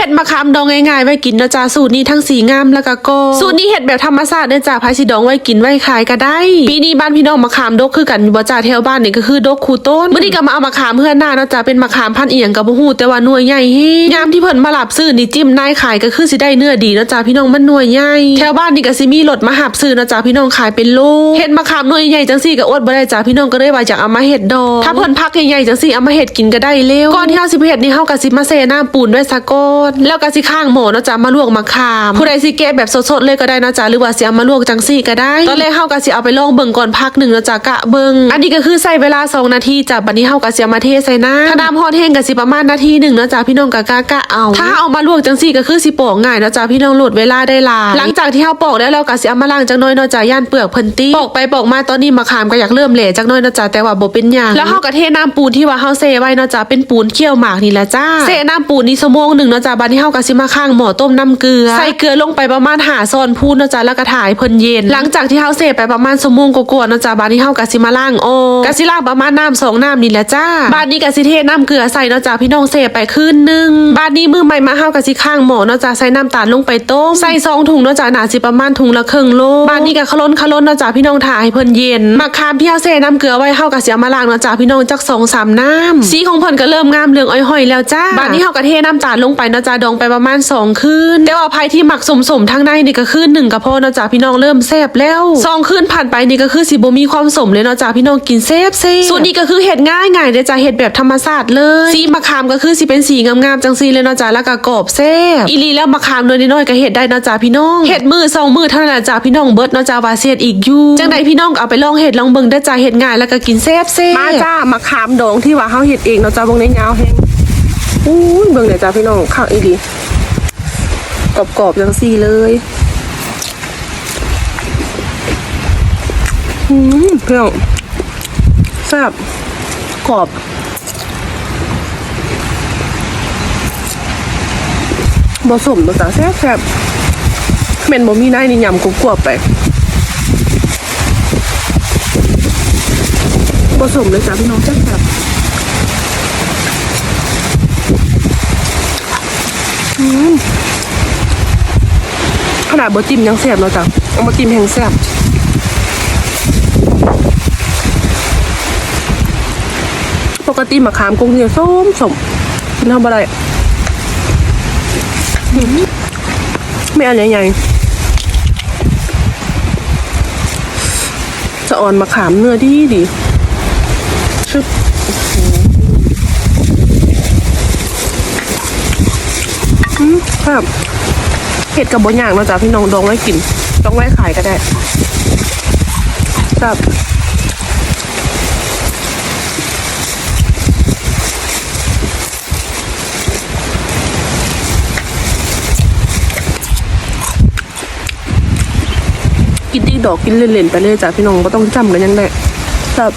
ห็ดมะขามดองง่ายๆไว้กินนะจ้าสูตรนี้ทั้งสีงามแล้วก็โกสูตรนี้เห็ดแบบธรรมชาติเด้อจ้าพายสีดองไว้กินไว้ขายก็ได้ปีนี้บ้านพี่น้องมะขามดกคือกันบ่จ้าแถวบ้านนี่ก็คือดกคูต้นเมื้อนี้ก็มาเอามะขามเพื่อนหน้านะจ้าเป็นมะขามพันธุ์อียงก็บ่ฮู้แต่ว่าหน่วยใหญ่เฮยามที่เพิ่นมารับซื้อนี่จิ้มนายขายก็คือสิได้เนื้อดีนะจ้าพี่น้องมันหน่วยใหญ่แถวบ้านนี่ก็สิมีรถมาหับซื้อนะจ้าพี่น้องขายเป็นโลเห็ดมะขามหน่วยใหญ่จังซี่ก็อดบ่ได้จ้าพี่น้องก็เลยว่าอยากเอามาเฮ็ดดองถ้าเพิ่นพักใหญ่ๆจังซี่เอามาเฮ็ดกินก็ได้เร็วก่อนที่เฮาสิเฮ็ดนี่เฮาก็สิมาเซน้ำปูนด้วยซะก่อนแล้วก็สิข้างหม้อเนาะจ้ามาลวกมะขาม ผู้ใดสิแกะแบบสดๆเลยก็ได้เนาะจ้าหรือว่าสิเอามาลวกจังซี่ก็ได้ตอนแรกเฮาก็สิเอาไปลองเบิ่งก่อนพักหนึงเนาะจ้ากะเบิ่งอันนี้ก็คือใช้เวลา 2 นาทีจ้าบัดนี้เฮาก็สิเอามาเทใส่น้ำถ้าน้ำฮอดแห้งก็สิประมาณนาทีหนึงเนาะจ้าพี่น้องก็กะกะเอาถ้าเอามาลวกจังซี่ก็คือสิปอกง่ายเนาะจ้าพี่น้องลดเวลาได้หลายหลังจากที่เฮาปอกแล้วเราก็สิเอามาล้างจังน้อยเนาะจ้าย่านเปลือกเพิ่นติปอกไปปอกมาตอนนี้มะขามก็อยากเริ่มเหละจังน้อยเนาะจ้าแต่ว่าบ่เป็นหยังแล้วเฮาก็เทน้ำปูนที่ว่าเฮาเซไว้เนาะจ้าเป็นปูนเคี่ยวหมากนี่แหละจ้าเซน้ำปูนนี่ชั่วโมงหนึงเนาะจ้าบัดนี้เฮาก็สิมาข้างหม้อต้มน้ำเกลือ ใส่เกลือลงไปประมาณ5ช้อนพูนเนาะจ้าแล้วก็ถ่ายเพิ่นเย็น หลังจากที่เฮาเซไปประมาณชั่วโมงกว่าๆเนาะจ้าบัดนี้เฮาก็สิมาล้างออกก็สิล้างประมาณน้ำสองน้ำนี่แหละจ้าบัดนี้ก็สิเทน้ำเกลือใส่เนาะจ้าพี่น้องเซไปคืนนึงบัดนี้มือใหม่มาเฮาก็สิข้างหม้อเนาะจ้าใส่น้ำตาลลงไปต้มใส่ซองถุงเนาะจ้าหนาสิประมาณถุงละครึ่งโลบัดนี้ก็คล้นคล้นเนาะจ้าพี่น้องถ่ายให้เพิ่นเย็นมะขามที่เฮาเซน้ำเกลือไว้เฮาก็สิเอามาล้างเนาะจ้าพี่น้องจักสองสามน้ำสีของเพิ่นก็เริ่มงามเหลืองอ้อยๆแล้วจ้าบัดนี้เฮาก็เทน้ำตาลลงไปเนาะจ้าดองไปประมาณสองคืนแต่ว่าภัยที่หมักสมๆทางในนี่ก็คือหนึ่งกระเพาะเนาะจ้าพี่น้องเริ่มแซ่บแล้วสองคืนผ่านไปนี่ก็คือสิบมีความสมเลยเนาะจ้าพี่น้องกินแซ่บๆส่วนนี้ก็คือเห็ดง่ายง่ายเด้อจ้าเห็ดแบบธรรมชาติเลยสีมะขามก็คือสิเป็นสีงามๆจังซีเลยเนาะจ้าแล้วก็กรอบแซ่บอีลีแล้วมะขามน้อยๆก็เห็ดได้เนาะจ้าพี่น้องเห็ดมือสองมือเท่านั้นแหละจ้าพี่น้องเบิร์ดเนาะจ้าวาเสียดอีกอยู่จังใดพี่น้องเอาไปลองเห็ดลองเบิ่งเด้จ้าเห็ดง่ายแล้วก็กินแซ่บๆมาจ้ามะขามดองที่ว่าเฮาเห็ดเองเนาะจ้าเบิ่งในยาวแฮง อู้เบิ่งเด้อจ้าพี่น้องข้างอีหลีกรอบๆจังซี่เลยอืมเปรี้ยวแซ่บกรอบผสมภาษาแซ่บแซ่บเมนบ่มีได้นี่ยำกรอบๆไปผสมเลยจ้ะพี่น้องแซ่บแซ่บ ขนาดบ่จิ้มยังแซ่บเนาะจ้ะเอามาจิ้มแห้งแซ่บปกติมะขามกุ้งเนี่ยส้มสมกินทำอะไรไม่อันใหญ่ๆจะอ่อนมะขามเนื้อดีดีชึบอืม ครับเห็ดกับบนอย่างเนาะจ๊ะพี่น้องดองไว้กินดองไว้ขายก็ได้ครับกินดีดอกกินเล่นๆไปเลยจ้ะพี่น้องก็ต้องจำกันยังได้ครับ